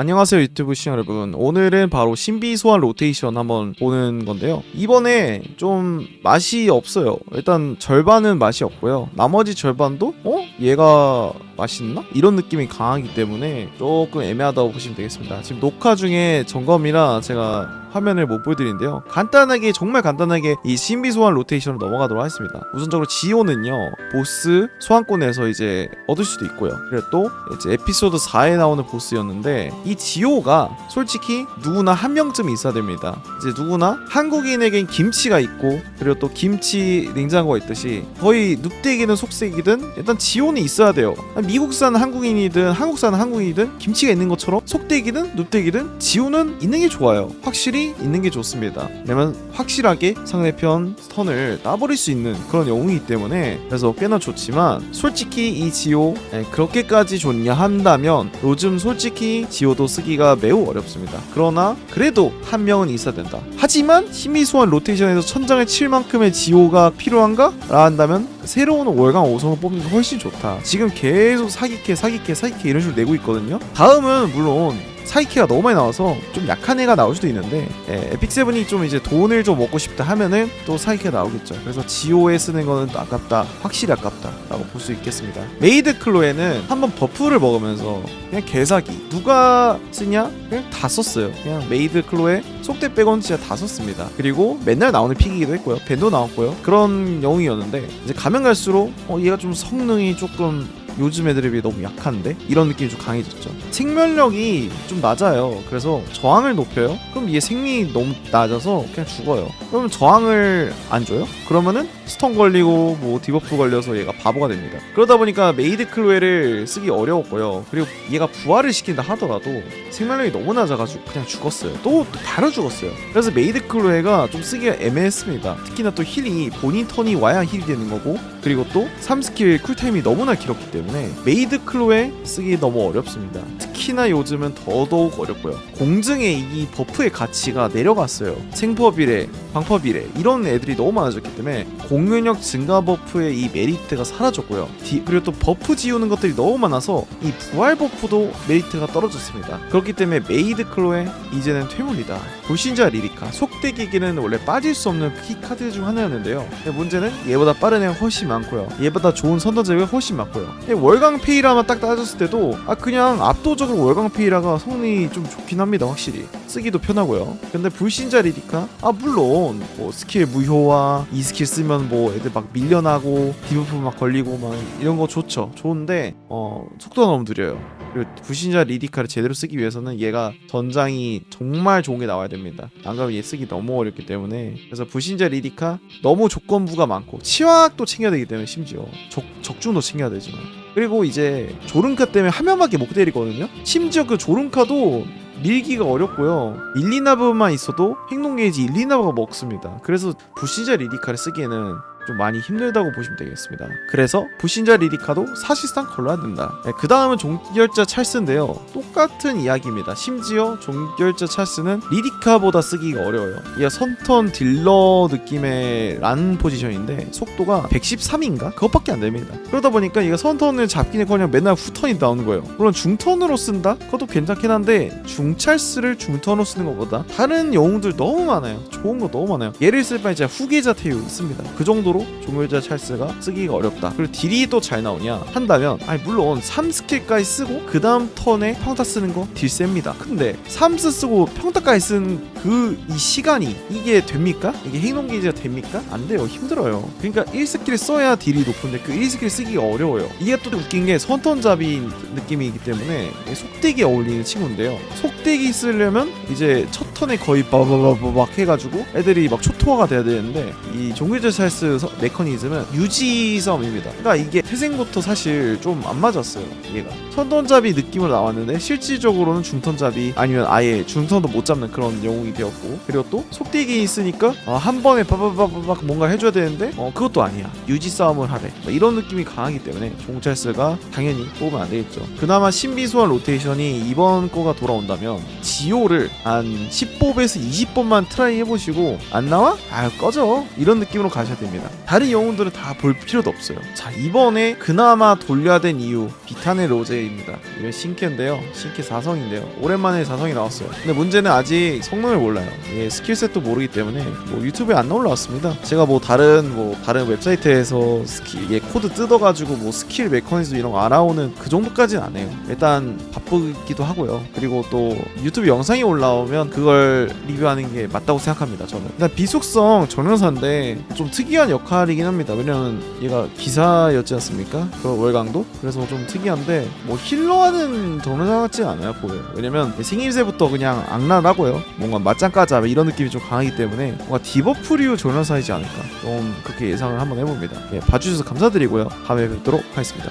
안녕하세요 유튜브 시청 여러분. 오늘은 바로 신비 소환 로테이션 한번 보는 건데요. 이번에 좀 맛이 없어요. 일단 절반은 맛이 없고요. 나머지 절반도 어? 얘가 맛있나? 이런 느낌이 강하기 때문에 조금 애매하다고 보시면 되겠습니다. 지금 녹화 중에 점검이라 제가 화면을 못 보여드리는데요. 간단하게 정말 간단하게 이 신비 소환 로테이션으로 넘어가도록 하겠습니다. 우선적으로 지오는요 보스 소환권에서 이제 얻을 수도 있고요. 그리고 또 이제 에피소드 4에 나오는 보스였는데 이 지오가 솔직히 누구나 한 명쯤 있어야 됩니다. 이제 누구나 한국인에겐 김치가 있고 그리고 또 김치 냉장고가 있듯이 거의 눕대기든 속색이든 일단 지오는 있어야 돼요 미국산 한국인이든 한국산 한국인이든 김치가 있는 것처럼 속대기든 눕대기든 지오는 있는 게 좋아요. 확실히 있는 게 좋습니다. 왜냐면 확실하게 상대편 턴을 따버릴 수 있는 그런 영웅이기 때문에 그래서 꽤나 좋지만 솔직히 이 지오 에, 그렇게까지 좋냐 한다면 요즘 솔직히 지오도 쓰기가 매우 어렵습니다. 그러나 그래도 한 명은 있어야 된다. 하지만 희미소환 로테이션에서 천장을 칠 만큼의 지오가 필요한가? 라 한다면 새로운 월강 5성을 뽑는 게 훨씬 좋다. 지금 계속 사기캐 사기캐 사기캐 이런 식으로 내고 있거든요. 다음은 물론 사이키가 너무 많이 나와서 좀 약한 애가 나올 수도 있는데 예, 에픽세븐이 좀 이제 돈을 좀 먹고 싶다 하면은 또 사이키가 나오겠죠. 그래서 지오에 쓰는 거는 또 아깝다 확실히 아깝다 라고 볼 수 있겠습니다. 메이드 클로에는 한번 버프를 먹으면서 그냥 개사기. 누가 쓰냐? 그냥 다 썼어요. 그냥 메이드 클로에 속대 빼곤 진짜 다 썼습니다. 그리고 맨날 나오는 픽이기도 했고요. 밴도 나왔고요. 그런 영웅이었는데 이제 가면 갈수록 어, 얘가 좀 성능이 조금 요즘 애들에 비해 너무 약한데? 이런 느낌이 좀 강해졌죠. 생명력이 좀 낮아요. 그래서 저항을 높여요? 그럼 얘 생명이 너무 낮아서 그냥 죽어요. 그러면 저항을 안 줘요? 그러면은 스턴 걸리고 뭐 디버프 걸려서 얘가 바보가 됩니다. 그러다 보니까 메이드 클로에를 쓰기 어려웠고요. 그리고 얘가 부활을 시킨다 하더라도 생명력이 너무 낮아가지고 그냥 죽었어요. 또, 또 바로 죽었어요. 그래서 메이드 클로에가 좀 쓰기가 애매했습니다. 특히나 또 힐이 본인 턴이 와야 힐이 되는 거고 그리고 또 3스킬 쿨타임이 너무나 길었기 때문에 메이드 클로에 쓰기 너무 어렵습니다. 특히나 요즘은 더더욱 어렵고요. 공증의 이 버프의 가치가 내려갔어요. 생퍼비례 광퍼비례 이런 애들이 너무 많아졌기 때문에 공격력 증가 버프의 이 메리트가 사라졌고요. 디- 그리고 또 버프 지우는 것들이 너무 많아서 이 부활 버프도 메리트가 떨어졌습니다. 그렇기 때문에 메이드 클로에 이제는 퇴물이다. 불신자 리리카 속대기기는 원래 빠질 수 없는 키 카드 중 하나였는데요. 문제는 얘보다 빠른 애가 훨씬 많고요. 얘보다 좋은 선던제가 훨씬 많고요 월강 페이라만 딱 따졌을 때도 아 그냥 압도적으로 월강 페이라가 성능이 좀 좋긴 합니다 확실히. 쓰기도 편하고요. 근데 불신자 리리카 아 물론 뭐 스킬 무효화 이 스킬 쓰면 뭐 애들 막 밀려나고 디버프 막 걸리고 막 이런 거 좋죠. 좋은데 어 속도가 너무 느려요 그리고 불신자 리디카를 제대로 쓰기 위해서는 얘가 전장이 정말 좋은 게 나와야 됩니다. 안 그러면 얘 쓰기 너무 어렵기 때문에 그래서 불신자 리디카 너무 조건부가 많고 치확도 챙겨야 되기 때문에 심지어 적, 적중도 챙겨야 되지만 그리고 이제 조른카 때문에 한 명밖에 못 때리거든요. 심지어 그 조른카도 밀기가 어렵고요. 일리나브만 있어도 행동 게이지 일리나브가 먹습니다. 그래서 불신자 리디카를 쓰기에는 좀 많이 힘들다고 보시면 되겠습니다. 그래서 불신자 리디카도 사실상 걸러야 된다. 그 다음은 종결자 찰스인데요. 똑같은 이야기입니다. 심지어 종결자 찰스는 리디카보다 쓰기가 어려워요. 얘가 선턴 딜러 느낌의 란 포지션인데 속도가 113인가? 그것밖에 안 됩니다. 그러다 보니까 얘가 선턴을 잡기는커녕 맨날 후턴이 나오는 거예요. 물론 중턴으로 쓴다? 그것도 괜찮긴 한데 중찰스를 중턴으로 쓰는 것보다 다른 영웅들 너무 많아요. 좋은 거 너무 많아요. 예를 쓸 바에 진짜 후계자 태우 있습니다. 그 정도로 종결자 찰스가 쓰기가 어렵다. 그리고 딜이 또 잘 나오냐 한다면 아니 물론 3스킬까지 쓰고 그 다음 턴에 평타 쓰는 거 딜 셉니다. 근데 3스 쓰고 평타까지 쓴그 이 시간이 이게 됩니까? 이게 행동 게이지가 됩니까? 안 돼요. 힘들어요. 그러니까 1스킬 써야 딜이 높은데 그 1스킬 쓰기가 어려워요. 이게 또 웃긴 게 선턴잡이 느낌이기 때문에 속대기에 어울리는 친구인데요. 속대기 쓰려면 이제 첫 턴에 거의 바바바바박 해가지고 애들이 막 초토화가 돼야 되는데 이 종교제 찰스 서- 메커니즘은 유지 싸움입니다. 그러니까 이게 태생부터 사실 좀 안 맞았어요. 얘가 선턴잡이 느낌으로 나왔는데 실질적으로는 중턴잡이 아니면 아예 중턴도 못 잡는 그런 영웅이 적용이 되었고 그리고 또 속되기 있으니까 어, 한 번에 빠바바바박 뭔가 해줘야 되는데 어, 그것도 아니야. 유지 싸움을 하래. 뭐 이런 느낌이 강하기 때문에 종찰스가 당연히 뽑으면 안 되겠죠. 그나마 신비소환 로테이션이 이번 거가 돌아온다면 지오를 한 10뽑에서 20뽑만 트라이 해보시고 안 나와? 아 꺼져. 이런 느낌으로 가셔야 됩니다. 다른 영웅들은 다 볼 필요도 없어요. 자 이번에 그나마 돌려야 된 이유 비탄의 로제입니다. 이게 신캐인데요. 신캐 4성인데요. 오랜만에 4성이 나왔어요. 근데 문제는 아직 성능을 몰라요. 예, 스킬셋도 모르기 때문에 뭐 유튜브에 안 올라왔습니다. 제가 뭐 다른 뭐 다른 웹사이트에서 스킬 예, 코드 뜯어가지고 뭐 스킬 메커니즘 이런 거 알아오는 그 정도까지는 안 해요. 일단 바쁘기도 하고요. 그리고 또 유튜브 영상이 올라오면 그걸 리뷰하는 게 맞다고 생각합니다 저는. 일단 비속성 전용사인데 좀 특이한 역할이긴 합니다. 왜냐면 얘가 기사였지 않습니까? 그 월강도? 그래서 좀 특이한데 뭐 힐러하는 전용사 같지 않아요 보여요 왜냐면 생김새부터 그냥 악랄하고요. 뭔가 맞짱 까자 이런 느낌이 좀 강하기 때문에 뭔가 디버프류 전용사이지 않을까. 좀 그렇게 예상을 한번 해봅니다. 예, 봐주셔서 감사드리고요. 다음에 뵙도록 하겠습니다